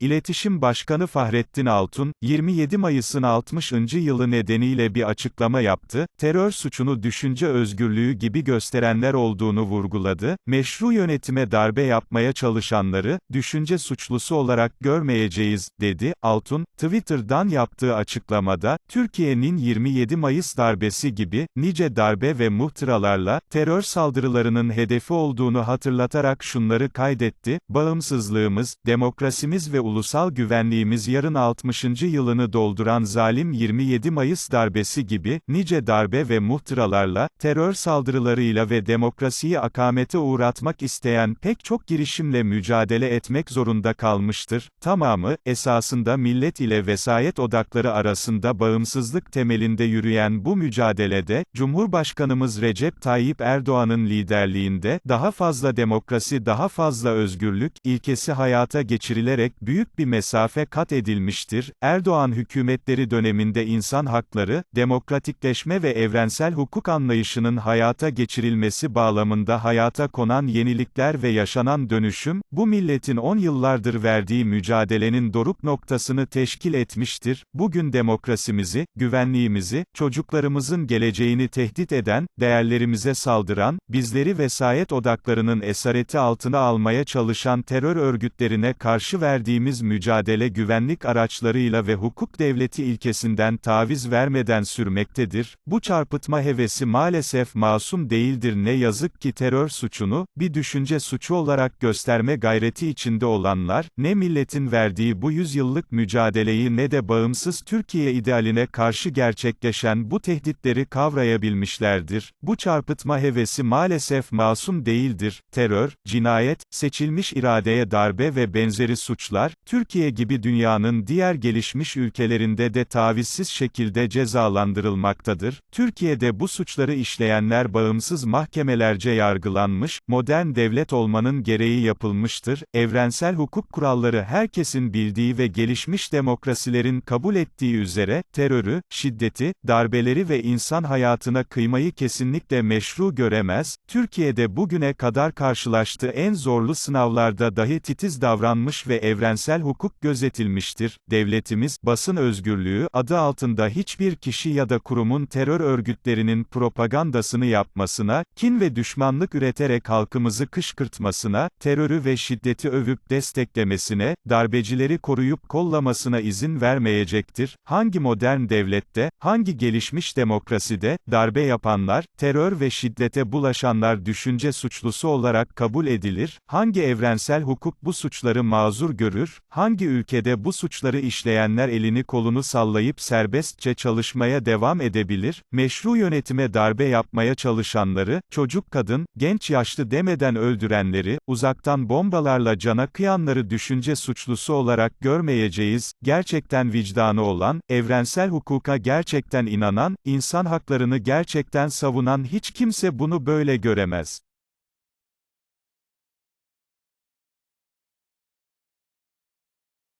İletişim Başkanı Fahrettin Altun, 27 Mayıs'ın 60. yılı nedeniyle bir açıklama yaptı, terör suçunu düşünce özgürlüğü gibi gösterenler olduğunu vurguladı, meşru yönetime darbe yapmaya çalışanları, düşünce suçlusu olarak görmeyeceğiz, dedi. Altun, Twitter'dan yaptığı açıklamada, Türkiye'nin 27 Mayıs darbesi gibi, nice darbe ve muhtıralarla, terör saldırılarının hedefi olduğunu hatırlatarak şunları kaydetti, bağımsızlığımız, demokrasimiz ve ulusal güvenliğimiz yarın 60. yılını dolduran zalim 27 Mayıs darbesi gibi, nice darbe ve muhtıralarla, terör saldırılarıyla ve demokrasiyi akamete uğratmak isteyen pek çok girişimle mücadele etmek zorunda kalmıştır. Tamamı, esasında millet ile vesayet odakları arasında bağımsızlık temelinde yürüyen bu mücadelede, Cumhurbaşkanımız Recep Tayyip Erdoğan'ın liderliğinde, daha fazla demokrasi daha fazla özgürlük, ilkesi hayata geçirilerek büyük bir mesafe kat edilmiştir. Erdoğan hükümetleri döneminde insan hakları, demokratikleşme ve evrensel hukuk anlayışının hayata geçirilmesi bağlamında hayata konan yenilikler ve yaşanan dönüşüm, bu milletin 10 yıllardır verdiği mücadelenin doruk noktasını teşkil etmiştir. Bugün demokrasimizi, güvenliğimizi, çocuklarımızın geleceğini tehdit eden, değerlerimize saldıran, bizleri vesayet odaklarının esareti altına almaya çalışan terör örgütlerine karşı verdiğimiz mücadele güvenlik araçlarıyla ve hukuk devleti ilkesinden taviz vermeden sürmektedir. Bu çarpıtma hevesi maalesef masum değildir ne yazık ki terör suçunu, bir düşünce suçu olarak gösterme gayreti içinde olanlar, ne milletin verdiği bu yüzyıllık mücadeleyi ne de bağımsız Türkiye idealine karşı gerçekleşen bu tehditleri kavrayabilmişlerdir. Bu çarpıtma hevesi maalesef masum değildir. Terör, cinayet, seçilmiş iradeye darbe ve benzeri suçlar, Türkiye gibi dünyanın diğer gelişmiş ülkelerinde de tavizsiz şekilde cezalandırılmaktadır. Türkiye'de bu suçları işleyenler bağımsız mahkemelerce yargılanmış, modern devlet olmanın gereği yapılmıştır. Evrensel hukuk kuralları herkesin bildiği ve gelişmiş demokrasilerin kabul ettiği üzere, terörü, şiddeti, darbeleri ve insan hayatına kıymayı kesinlikle meşru göremez. Türkiye'de bugüne kadar karşılaştığı en zorlu sınavlarda dahi titiz davranmış ve evrensel hukuk gözetilmiştir. Devletimiz, basın özgürlüğü adı altında hiçbir kişi ya da kurumun terör örgütlerinin propagandasını yapmasına, kin ve düşmanlık üreterek halkımızı kışkırtmasına, terörü ve şiddeti övüp desteklemesine, darbecileri koruyup kollamasına izin vermeyecektir. Hangi modern devlette, hangi gelişmiş demokraside, darbe yapanlar, terör ve şiddete bulaşanlar düşünce suçlusu olarak kabul edilir, hangi evrensel hukuk bu suçları mazur görür, hangi ülkede bu suçları işleyenler elini kolunu sallayıp serbestçe çalışmaya devam edebilir, meşru yönetime darbe yapmaya çalışanları, çocuk kadın, genç yaşlı demeden öldürenleri, uzaktan bombalarla cana kıyanları düşünce suçlusu olarak görmeyeceğiz, gerçekten vicdanı olan, evrensel hukuka gerçekten inanan, insan haklarını gerçekten savunan hiç kimse bunu böyle göremez.